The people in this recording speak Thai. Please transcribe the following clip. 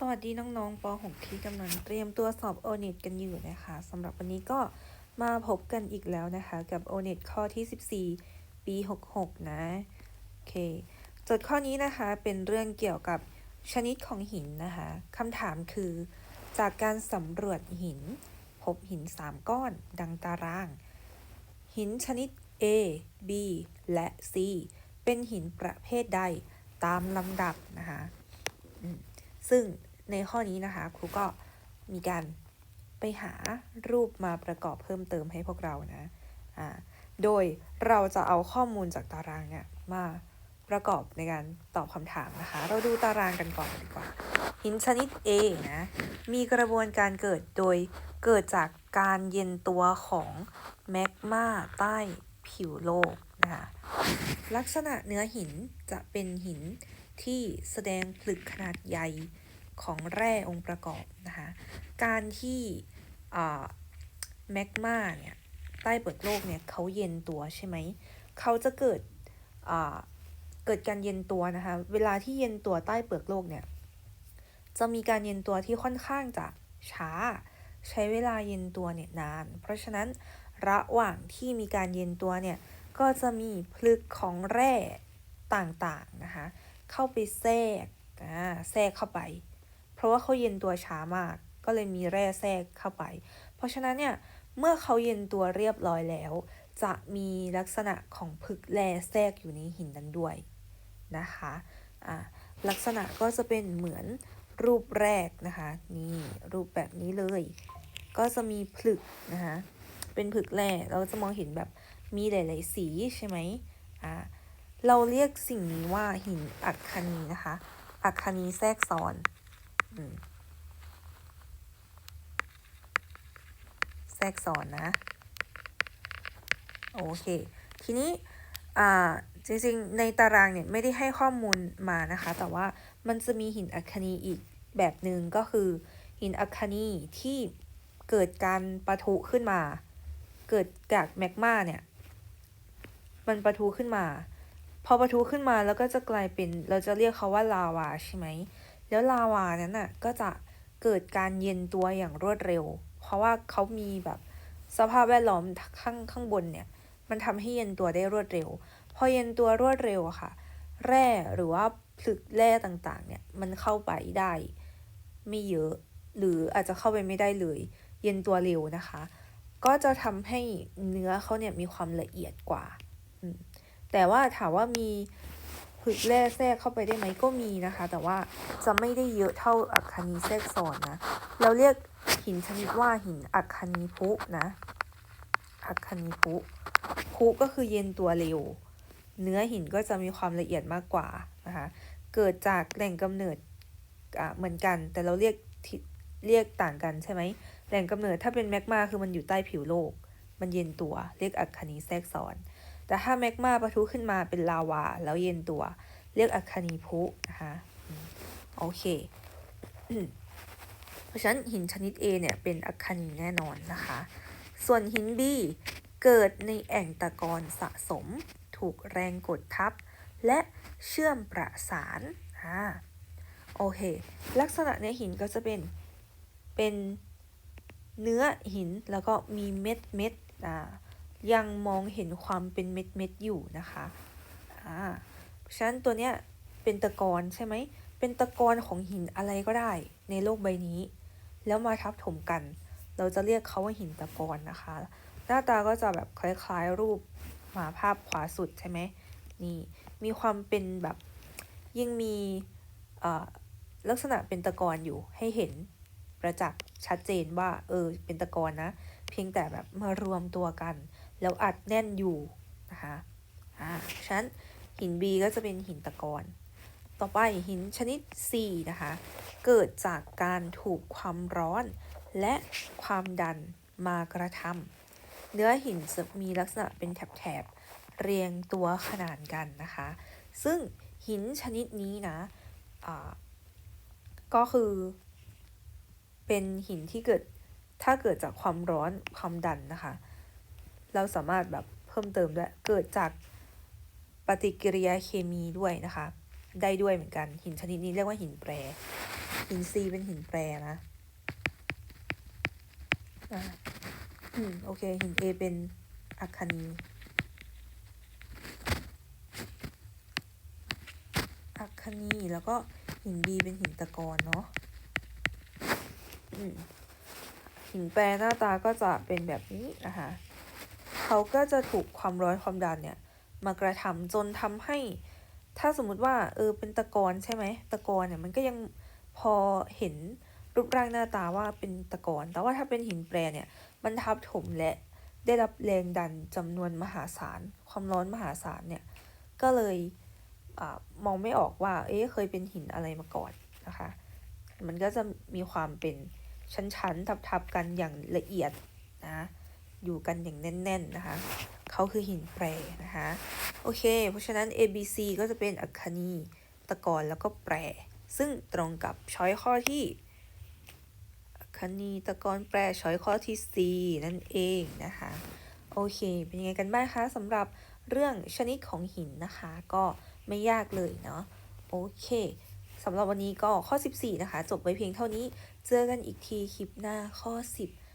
สวัสดีน้องๆป .6 ที่กำลังเตรียมตัวสอบ o n e t กันอยู่นะคะสำหรับวันนี้ก็มาพบกันอีกแล้วนะคะกับ o n e t ข้อที่ 14 ปี 66 นะโอเคโจทย์ข้อนี้นะคะเป็นเรื่องเกี่ยวกับชนิดของหินนะคะคำถามคือ จากการสำรวจหิน พบหิน 3 ก้อน ดังตาราง หินชนิด A B และ C เป็นหินประเภทใดตามลำดับนะคะซึ่ง ในข้อนี้นะคะครูก็มีการไปหารูปมาประกอบเพิ่มเติมให้พวกเรานะอ่าโดยเราจะเอาข้อมูลจากตารางเนี่ยมาประกอบในการตอบคำถามนะคะ เราดูตารางกันก่อนดีกว่า หินชนิด A นะ มีกระบวนการเกิดโดยเกิดจากการเย็นตัวของแมกมาใต้ผิวโลกนะคะลักษณะเนื้อหินจะเป็นหินที่แสดงผลึกขนาดใหญ่ ของแร่องค์ประกอบนะคะ การที่แมกมาเนี่ยใต้เปลือกโลกเนี่ยเขาเย็นตัวใช่ไหม เขาจะเกิดเกิดการเย็นตัวนะคะ เวลาที่เย็นตัวใต้เปลือกโลกเนี่ย จะมีการเย็นตัวที่ค่อนข้างจะช้า ใช้เวลาเย็นตัวเนี่ยนาน เพราะฉะนั้นระหว่างที่มีการเย็นตัวเนี่ย ก็จะมีผลึกของแร่ต่างๆนะคะ เข้าไปแทรกแทรกเข้าไป เพราะว่าเขาเย็นตัวช้ามาก ก็เลยมีแร่แทรกเข้าไป เพราะฉะนั้นเนี่ยเมื่อเขาเย็นตัวเรียบร้อยแล้ว จะมีลักษณะของผึกแร่แทรกอยู่ในหินนั้นด้วยนะคะะลักษณะก็จะเป็นเหมือนรูปแรกนะคะนี่รูปแบบนี้เลย ก็จะมีผลึกนะคะเป็นผึกแร่เราจะมองเห็นแบบมีหลาย ๆ สีใช่ไหมอ่าเราเรียกสิ่งนี้ว่าหินอัคคนีนะคะ อัคคนีแทรกซ้อน แทรกซ้อนนะ โอเค ทีนี้จริงๆ ในตารางเนี่ยไม่ได้ให้ข้อมูลมานะคะ แต่ว่ามันจะมีหินอัคนีอีกแบบหนึ่งก็คือ หินอัคนีที่เกิดการประทุขึ้นมา เกิดจากแมกมาเนี่ย มันประทุขึ้นมา พอประทุขึ้นมาแล้วก็จะกลายเป็นเราจะเรียกเขาว่าลาวาใช่ไหม แล้วลาวานั้นน่ะก็จะเกิดการเย็นตัวอย่างรวดเร็ว เพราะว่าเขามีแบบสภาพแวดล้อมข้างข้างบนเนี่ย มันทำให้เย็นตัวได้รวดเร็ว พอเย็นตัวรวดเร็วค่ะ แร่หรือว่าผลึกแร่ต่างๆ เนี่ย มันเข้าไปได้ ไม่เยอะ หรืออาจจะเข้าไปไม่ได้เลย เย็นตัวเร็วนะคะ ก็จะทำให้เนื้อเขาเนี่ยมีความละเอียดกว่าแต่ว่าถามว่ามี ผึกแร่แทรกเข้าไปได้ไหมก็มีนะคะ แต่ว่าจะไม่ได้เยอะเท่าอัคคนีแทรกซ้อนนะ เราเรียกหินชนิดว่าหินอัคคนีพุนะ อัคคนีพุพุก็คือเย็นตัวเร็ว เนื้อหินก็จะมีความละเอียดมากกว่านะคะ เกิดจากแหล่งกำเนิดเหมือนกัน แต่เราเรียกเรียกต่างกันใช่ไหมแหล่งกำเนิดถ้าเป็นแมกมาคือมันอยู่ใต้ผิวโลก มันเย็นตัวเรียกอัคคนีแทรกซ้อน แต่ถ้าแมกมาปะทุขึ้นมาเป็นลาวา แล้วเย็นตัว เรียกอัคคนีพุนะคะโอเค เพราะฉะนั้นหินชนิด A เนี่ยเป็นอัคคนีแน่นอนนะคะ ส่วนหิน B เกิดในแอ่งตะกอนสะสม ถูกแรงกดทับ และเชื่อมประสานอ่าโอเค ลักษณะเนื้อหินก็จะเป็น เป็นเนื้อหินแล้วก็มีเม็ดเม็ดอ่า ยังมองเห็นความเป็นเม็ดเม็ดอยู่นะคะอ่าฉะนั้นตัวเนี้ยเป็นตะกอนใช่ไหม เป็นตะกอนของหินอะไรก็ได้ในโลกใบนี้ แล้วมาทับถมกัน เราจะเรียกเขาว่าหินตะกอนนะคะ หน้าตาก็จะแบบคล้ายๆรูปมาภาพขวาสุดใช่ไหมนี่มีความเป็นแบบยังมีลักษณะเป็นตะกอนอยู่ให้เห็นประจักษ์ชัดเจนว่าเออเป็นตะกอนนะ เพียงแต่แบบมารวมตัวกัน แล้วอัดแน่นอยู่นะคะอ่าฉะนั้นหิน B ก็จะเป็นหินตะกอนต่อไปหินชนิด C นะคะ เกิดจากการถูกความร้อนและความดันมากระทำเนื้อหินจะมีลักษณะเป็นแถบๆเรียงตัวขนานกันนะคะ ซึ่งหินชนิดนี้นะอ่าก็คือ เป็นหินที่เกิด ถ้าเกิดจากความร้อนความดันนะคะ เราสามารถแบบเพิ่มเติมด้วยเกิดจากปฏิกิริยาเคมีด้วยนะคะ ได้ด้วยเหมือนกัน หินชนิดนี้เรียกว่าหินแปร หิน C เป็นหินแปรนะอ่าอืมโอเค หิน A เป็นอัคคนีอัคคนีแล้วก็หิน B เป็นหินตะกอนเนาะอืม หินแปรหน้าตาก็จะเป็นแบบนี้นะคะเขาก็จะถูกความร้อนความดันเนี่ยมากระทำจนทำให้ ถ้าสมมุติว่าเออเป็นตะกอนใช่ไหมตะกอนเนี่ยมันก็ยังพอเห็นรูปร่างหน้าตาว่าเป็นตะกอนแต่ว่าถ้าเป็นหินแปรเนี่ยมันทับถมและได้รับแรงดันจำนวนมหาศาล ความร้อนมหาศาลเนี่ยก็เลยอมองไม่ออกว่า เอ๊ะเคยเป็นหินอะไรมาก่อนนะคะ มันก็จะมีความเป็น ชั้นๆ ทับๆกันอย่างละเอียดนะ อยู่กันอย่างแน่นๆนะคะ เขาคือหินแปรนะคะ โอเค เพราะฉะนั้น A B C ก็จะเป็นอัคนีตะกอนแล้วก็แปร ซึ่งตรงกับช้อยข้อที่อัคคนีตะกอนแปรช้อยข้อที่ C นั่นเองนะคะ โอเค เป็นยังไงกันบ้างคะสำหรับเรื่องชนิดของหินนะคะ ก็ไม่ยากเลยเนาะ โอเคสำหรับวันนี้ก็ข้อ 14 นะคะ จบไว้เพียงเท่านี้ เจอกันอีกทีคลิปหน้าข้อ 10